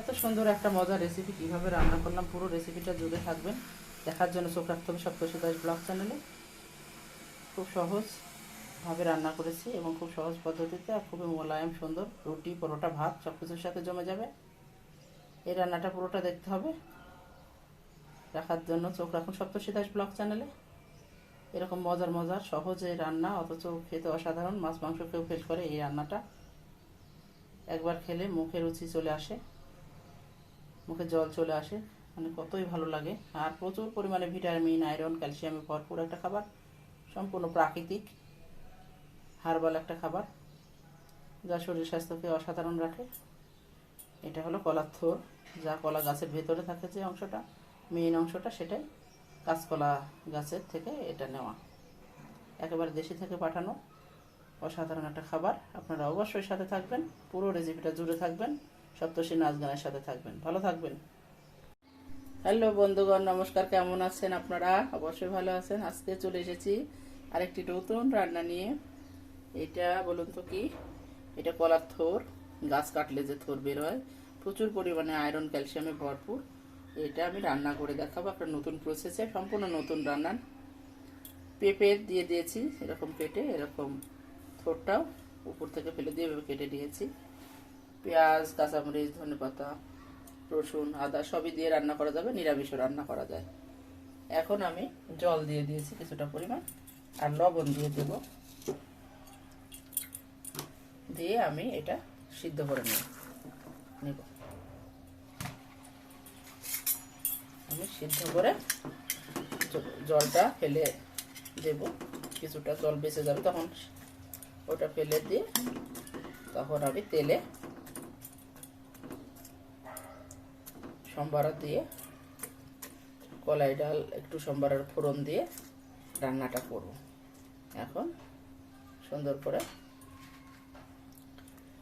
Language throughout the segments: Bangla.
এত সুন্দর একটা মজার রেসিপি কীভাবে রান্না করলাম, পুরো রেসিপিটা জুড়ে থাকবেন। দেখার জন্য চোখ রাখতে হবে সপ্তশী দাস ব্লগ চ্যানেলে। খুব সহজভাবে রান্না করেছি এবং খুব সহজ পদ্ধতিতে আর খুবই মোলায়েম সুন্দর। রুটি, পরোটা, ভাত সব কিছুর সাথে জমে যাবে। এই রান্নাটা পুরোটা দেখতে হবে। রাখার জন্য চোখ রাখুন সপ্তশী দাস ব্লগ চ্যানেলে। এরকম মজার মজার সহজে রান্না, অথচ খেতে অসাধারণ, মাছ, মাংস কেউ ফেল করে এই রান্নাটা। একবার খেলে মুখে রুচি চলে আসে। মুখে জল চলে আসে। মানে কতই ভালো লাগে। আর প্রচুর পরিমাণে ভিটামিন, আয়রন, ক্যালসিয়ামে ভরপুর একটা খাবার। সম্পূর্ণ প্রাকৃতিক হার্বাল একটা খাবার। যা শরীর স্বাস্থ্যকে অসাধারণ রাখে। এটা হলো কলার থোর। যা কলা গাছের ভেতরে থাকে যে অংশটা মেইন অংশটা, সেটাই কাঁচকলা গাছের থেকে এটা নেওয়া। একেবারে দেশি থেকে পাঠানো। অসাধারণ একটা খাবার। আপনারা অবশ্যই সাথে থাকবেন। পুরো রেসিপিটা জুড়ে থাকবেন। সপ্তশী নাচ গানের সাথে থাকবেন। ভালো থাকবেন। হ্যালো বন্ধুগণ, নমস্কার। কেমন আছেন আপনারা? অবশ্যই ভালো আছেন। আজকে চলে এসেছি আরেকটি নতুন রান্না নিয়ে। এটা বলুন তো কি? এটা কলার থোর। গাছ কাটলে যে থোর বের হয়। প্রচুর পরিমাণে আয়রন, ক্যালসিয়ামে ভরপুর। এটা আমি রান্না করে দেখাবো একটা নতুন প্রসেসে সম্পূর্ণ নতুন রান্নার পেঁপে দিয়ে দিয়েছি, এরকম কেটে, এরকম থোরটাও উপর থেকে ফেলে দিয়ে কেটে নিয়েছি পেঁয়াজ, কাঁচামরিচ, ধনেপাতা, রসুন, আদা সবই দিয়ে রান্না করা যাবে নিরামিষও রান্না করা যায়। এখন আমি জল দিয়ে দিয়েছি কিছুটা পরিমাণ, আর লবণ দিয়ে দেব। দিয়ে আমি এটা সিদ্ধ করে নেব। নেব। আমি সিদ্ধ করে জলটা ফেলে দেব। কিছুটা জল বেঁচে যাবে তখন ওটা ফেলে দিয়ে তখন আমি তেলে সম্বারা দিয়ে, কলাই ডাল একটু সম্বারার ফোড়ন দিয়ে রান্নাটা করব। এখন সুন্দর করে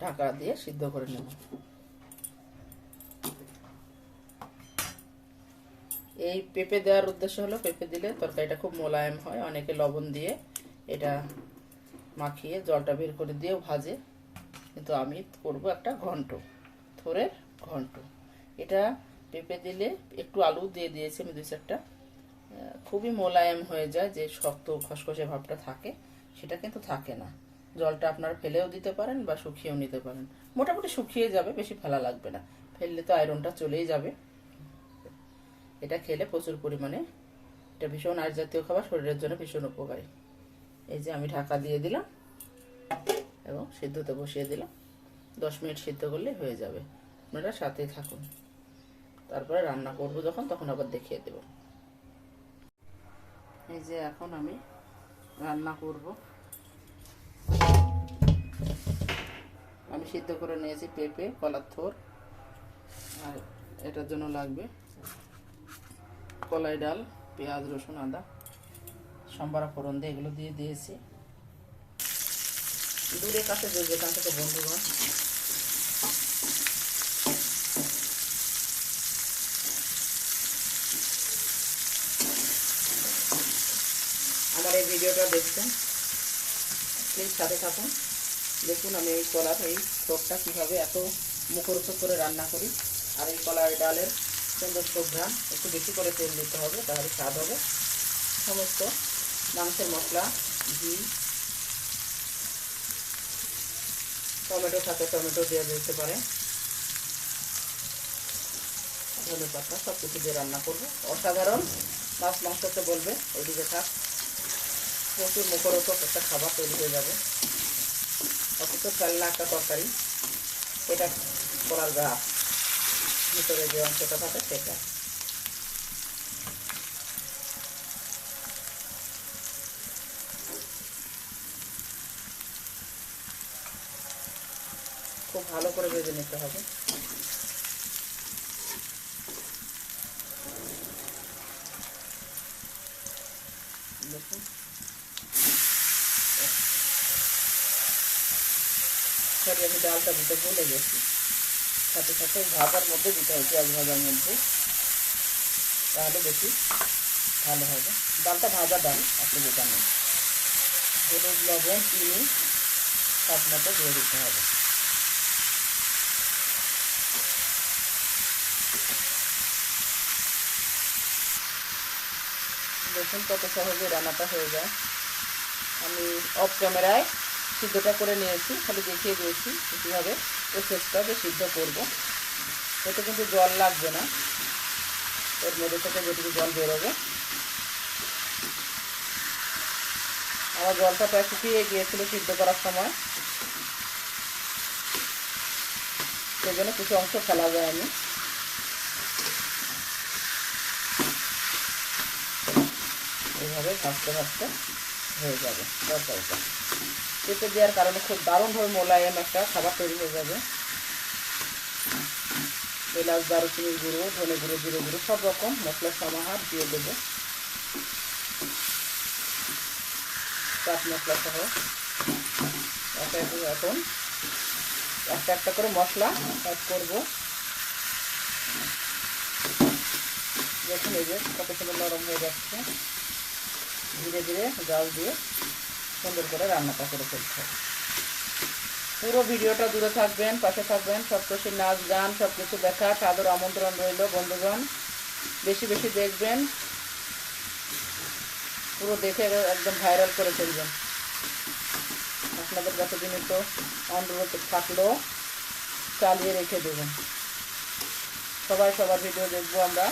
ঢাকা দিয়ে সিদ্ধ করে নেব। এই পেঁপে দেওয়ার উদ্দেশ্য হলো, পেঁপে দিলে তরকারিটা খুব মোলায়েম হয়, অনেকে লবণ দিয়ে এটা মাখিয়ে জলটা বের করে দিয়েও ভাজে। কিন্তু আমি করব একটা ঘন্ট, থোরের ঘন্ট। এটা পেঁপে দিলে একটু আলু দিয়ে দিয়েছি আমি দুই চারটা। খুবই মোলায়েম হয়ে যায়, যে শক্ত খসখসে ভাবটা থাকে, সেটা কিন্তু থাকে না। জলটা আপনারা ফেলেও দিতে পারেন বা শুকিয়েও নিতে পারেন। মোটামুটি শুকিয়ে যাবে, বেশি ফেলা লাগবে না। ফেললে তো আয়রনটা চলেই যাবে। এটা খেলে প্রচুর পরিমাণে এটা ভীষণ আয় জাতীয় খাবার, শরীরের জন্য ভীষণ উপকারী। এই যে আমি ঢাকা দিয়ে দিলাম এবং সিদ্ধতে বসিয়ে দিলাম। দশ মিনিট সিদ্ধ করলে হয়ে যাবে। আপনারা সাথেই থাকুন। তারপরে রান্না করব যখন, তখন আবার দেখিয়ে দেব। এই যে এখন আমি রান্না করব। আমি সিদ্ধ করে নিয়েছি পেঁপে, কলার থোর, আর এটার জন্য লাগবে কলাই ডাল, পেঁয়াজ, রসুন, আদা, সম্বারা, ফোড়ন দিয়ে এগুলো দিয়ে দিয়েছি। দূরে কাছে যে যেখান থেকে বন্ধুগণ আমার এই ভিডিওটা দেখছেন প্লিজ সাথে থাকুন। দেখুন আমি এই কলার, এই ঠোকটা কীভাবে এত মুখরোচক করে রান্না করি। আর এই কলার ডালের সুন্দর সুঘ্রাণ একটু বেশি করে তেল দিতে হবে, তাহলে স্বাদ হবে। সমস্ত মাংসের মশলা, ঘি, টমেটো থাকে, টমেটো দিয়ে দিতে পারে। ধনে পাতা সব কিছু দিয়ে রান্না করব। অসাধারণ। মাছ মাংসতে বলবে ওইদিকে থাক। প্রচুর মুখরোচক একটা খাবার তৈরি হয়ে যাবে। অথচ ফেলনা একটা তরকারি এটা করার গাছ ভিতরে যে অংশটা থাকে সেটা। খুব ভালো করে ভেজে নিতে হবে। দেখুন। সরি, আমি ডালটা দিতে ভুলে গেছি। সাথে সাথে ভাজার মধ্যে দিতে হয়েছে এক ভাজার মধ্যে। তাহলে বেশি ভালো হবে। ডালটা ভাজা ডাল, আপনি যেটা নেন। হলুদ, লবণ, চিনি সাত মতো দিয়ে দিতে হবে। দেখুন কত সহজে রান্নাটা হয়ে যায়। আমি অফ ক্যামেরায় সিদ্ধটা করে নিয়েছি, খালি দেখিয়ে দিয়েছি কীভাবে প্রসেসটা যে সিদ্ধ করব। এতে কিন্তু জল লাগবে না। এর মধ্যে থেকে যেটুকু জল বেরোবে। আমার জলটা প্রায় শুকিয়ে গিয়েছিল সিদ্ধ করার সময়। সেই জন্য কিছু অংশ ফেলা যায়নি। এইভাবে ভাজতে ভাজতে হয়ে যাবে, তরকারিটা। পেঁপে দেওয়ার কারণে খুব দারুণভাবে মোলায়েম একটা খাবার তৈরি হয়ে যাবে। এলাচ, দারুচিনির গুঁড়ো, ধনে গুঁড়ো, জিরে গুঁড়ো, সব রকম মশলার সমাহার দিয়ে দেবো। চাট মশলা সহ। একটা এখন একটা একটা করে মশলা অ্যাড করব। দেখুন এই যে কত সুন্দর নরম হয়ে যাচ্ছে। ধীরে ধীরে জল দিয়ে সুন্দর করে রান্নাটা করে ফেলতে পুরো ভিডিওটা দূরে থাকবেন, পাশে থাকবেন সপ্তশীর নাচ, গান, সব কিছু দেখা সাদর আমন্ত্রণ রইল বন্ধুগণ। বেশি বেশি দেখবেন, পুরো দেখে একদম ভাইরাল করে ফেলবেন। আপনাদের কাছে তো অনুরোধ থাকল, চালিয়ে রেখে দেবেন। সবাই সবার ভিডিও দেখব আমরা।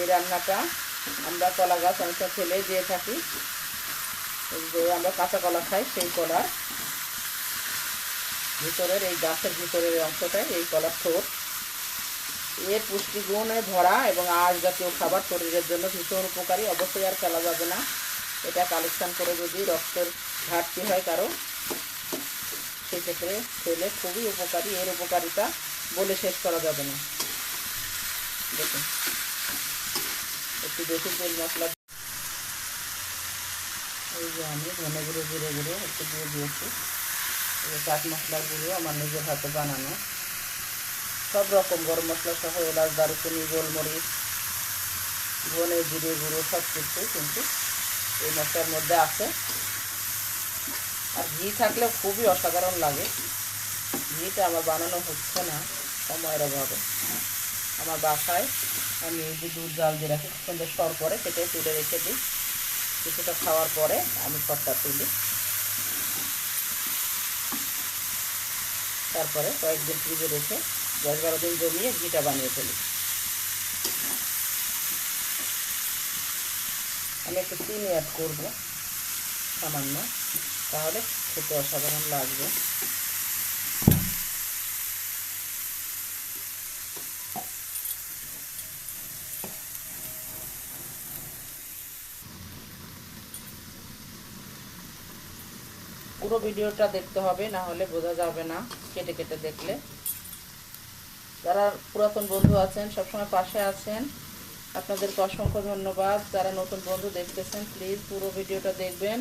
এই রান্নাটা আমরা কলা গাছ অনেকটা ফেলে দিয়ে থাকি। যে আমরা কাঁচা কলা খাই, সেই কলার ভিতরের এই গাছের ভিতরের অংশটাই এই কলার ঠোঁট। এর পুষ্টিগুণে ভরা এবং আঁশ জাতীয় খাবার শরীরের জন্য ভীষণ উপকারী। অবশ্যই আর ফেলা যাবে না। এটা কালেকশান করে যদি রক্তের ঘাটতি হয় কারও, সেক্ষেত্রে খেলে খুবই উপকারী। এর উপকারিতা বলে শেষ করা যাবে না। দেখুন। একটু বেশি তেল মশলা এই যে আমি ধনে গুঁড়ো, জিরে গুঁড়ো একটু দিয়ে দিয়েছি। চাট মশলা গুঁড়ো আমার নিজের হাতে বানানো। সব রকম গরম মশলা সহ এলাচ, দারুচিনি, গোলমরিচ, ধনে জিরে গুঁড়ো সব কিছু কিন্তু এই মশলার মধ্যে আছে। আর ঘি থাকলে খুবই অসাধারণ লাগে। ঘিটা আমার বানানো হচ্ছে না, সময়ের অভাবে। আমার বাসায় আমি যে দুধ জাল দিয়ে রাখি সুন্দর সর পরে সেটাই তুলে রেখে দিই। কিছুটা খাওয়ার পরে আমি সরটা তুলি। তারপরে কয়েকদিন ফ্রিজে রেখে দশ বারো দিন জমিয়ে ঘিটা বানিয়ে ফেলি। আমি একটু চিনি অ্যাড করব, সামান্য। তাহলে খেতে অসাধারণ লাগবে। পুরো ভিডিওটা দেখতে হবে, না হলে বোঝা যাবে না, কেটে কেটে দেখলে। যারা পুরাতন বন্ধু আছেন, সবসময় পাশে আছেন, আপনাদেরকে অসংখ্য ধন্যবাদ। যারা নতুন বন্ধু দেখতেছেন প্লিজ পুরো ভিডিওটা দেখবেন।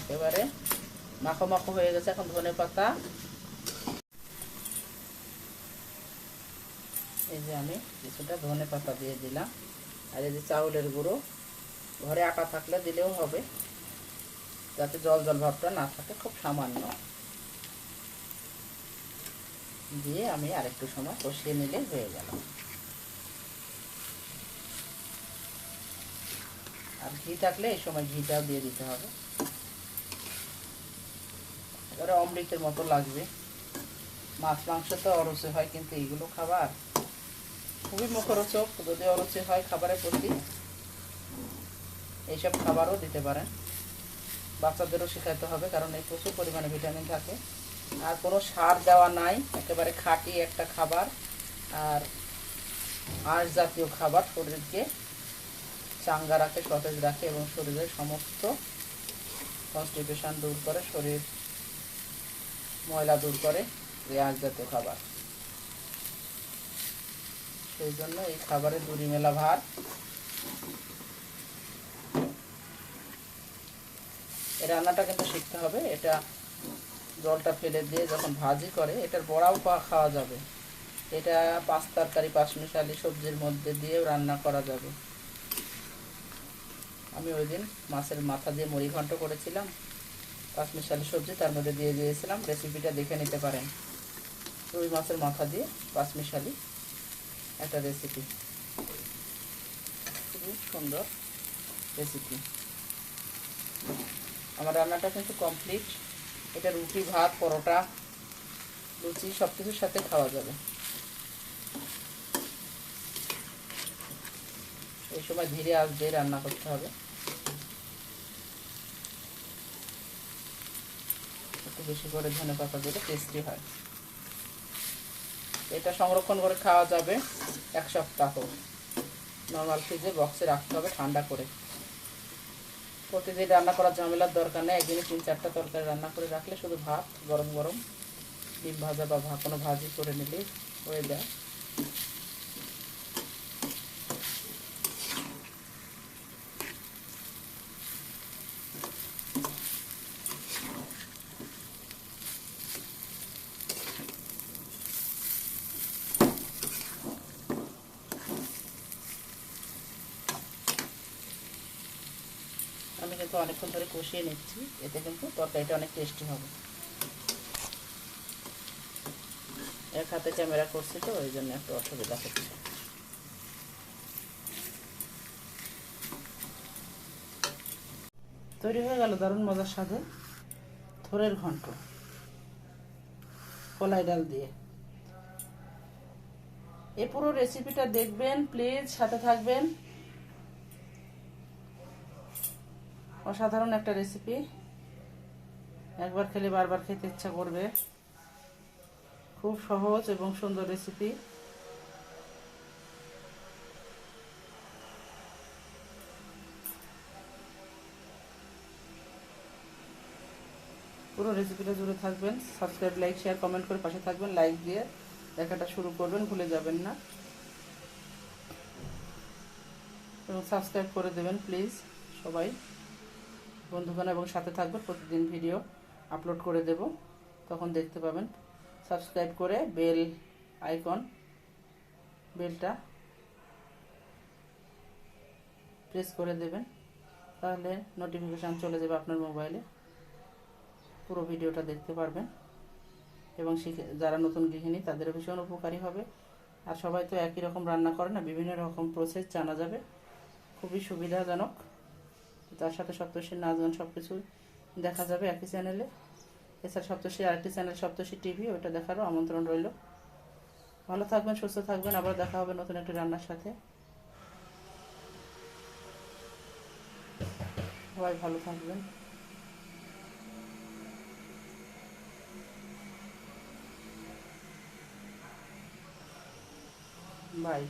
একেবারে মাখো মাখো হয়ে গেছে এখন ধনে পাতা। এই যে আমি কিছুটা ধনে পাতা দিয়ে দিলাম। আর এই যে চাউলের গুঁড়ো, ঘরে আটা থাকলে দিলেও হবে। যাতে জল জল ভাবটা না থাকে, খুব সামান্য। দিয়ে আমি আরেকটু সময় কষিয়ে নিলে হয়ে গেল। আর ঘি থাকলে এই সময় ঘিটাও দিয়ে দিতে হবে। এবারে অমৃতের মতো লাগবে। মাছ মাংস তো অরসে হয়, কিন্তু এইগুলো খাবার খুবই মুখরোচক যদি অরুচি হয় খাবারের প্রতি। এইসব খাবারও দিতে পারেন বাচ্চাদেরও শেখাতে হবে, কারণ এই প্রচুর পরিমাণে ভিটামিন থাকে। আর কোনো সার দেওয়া নাই, একেবারে খাঁটি একটা খাবার। আর আঁশ জাতীয় খাবার শরীরকে চাঙ্গা রাখে, সতেজ রাখে এবং শরীরের সমস্ত কনস্টিপেশন দূর করে, শরীর ময়লা দূর করে এই আঁশ জাতীয় খাবার। সেই জন্য এই খাবারে দুরি মেলা ভার এই রান্নাটা কিন্তু শিখতে হবে। এটা জলটা ফেলে দিয়ে যখন ভাজি করে, এটার বড়াও খাওয়া যাবে। এটা পাঁচ তরকারি, পাঁচ মিশালি সবজির মধ্যে দিয়েও রান্না করা যাবে। আমি ওই দিন মাছের মাথা দিয়ে মুড়ি ঘন্ট করেছিলাম। পাঁচ মিশালি সবজি তার মধ্যে দিয়ে দিয়েছিলাম। রেসিপিটা দেখে নিতে পারেন। রুই মাছের মাথা দিয়ে পাঁচ মিশালি একটা রেসিপি খুবই সুন্দর। রেসিপি আমার রান্নাটা কিন্তু কমপ্লিট এটা রুটি ভাত পরোটা লুচি সব কিছুর সাথে খাওয়া যাবে। এই সময় ধীরে দিয়ে রান্না করতে হবে। একটু বেশি করে ধনে পাতা দিলে টেস্টি হয়। এটা সংরক্ষণ করে খাওয়া যাবে এক সপ্তাহ। নর্মাল ফ্রিজে বক্সে রাখতে হবে ঠান্ডা করে। প্রতিদিন রান্না করার ঝামেলার দরকার নেই, একদিনে তিন চারটা তরকারি রান্না করে রাখলে শুধু ভাত, গরম গরম, ডিম ভাজা বা কোনো ভাজি করে নিলেই হয়ে যায়। কিন্তু অনেকক্ষণ ধরে কষিয়ে নিচ্ছি। এতে কিন্তু তরকারিটা অনেক টেস্টি হবে। এক হাতে ক্যামেরা করছি তো, ওই জন্য একটু অসুবিধা হচ্ছে। তৈরি হয়ে গেল দারুণ মজার সাথে থোরের ঘন্ট। কলাই ডাল দিয়ে। এ পুরো রেসিপিটা দেখবেন প্লিজ সাথে থাকবেন। অসাধারণ একটা রেসিপি একবার খেলে বারবার খেতে ইচ্ছা করবে। খুব সহজ এবং সুন্দর রেসিপি পুরো রেসিপিটা জুড়ে থাকবেন। সাবস্ক্রাইব লাইক শেয়ার কমেন্ট করে পাশে থাকবেন। লাইক দিয়ে দেখাটা শুরু করবেন, ভুলে যাবেন না। এবং সাবস্ক্রাইব করে দেবেন প্লিজ সবাই। বন্ধুগণ এবং সাথে থাকবে প্রতিদিন ভিডিও আপলোড করে দেব। তখন দেখতে পাবেন। সাবস্ক্রাইব করে বেল আইকন বেলটা প্রেস করে দেবেন। তাহলে নোটিফিকেশান চলে যাবে আপনার মোবাইলে পুরো ভিডিওটা দেখতে পারবেন। এবং শিখে, যারা নতুন গৃহিণী তাদের ভীষণ উপকারী হবে। আর সবাই তো একই রকম রান্না করে না, বিভিন্ন রকম প্রসেস জানা যাবে। খুবই সুবিধাজনক। তার সাথে সপ্তর্ষির নাচ গান সব কিছু দেখা যাবে একই চ্যানেলে এছাড়া সপ্তর্ষির আরেকটি চ্যানেল সপ্তর্ষি টিভি, ওইটা দেখারও আমন্ত্রণ রইল। ভালো থাকবেন, সুস্থ থাকবেন, আবার দেখা হবে নতুন একটি রান্নার সাথে। সবাই ভালো থাকবেন। বাই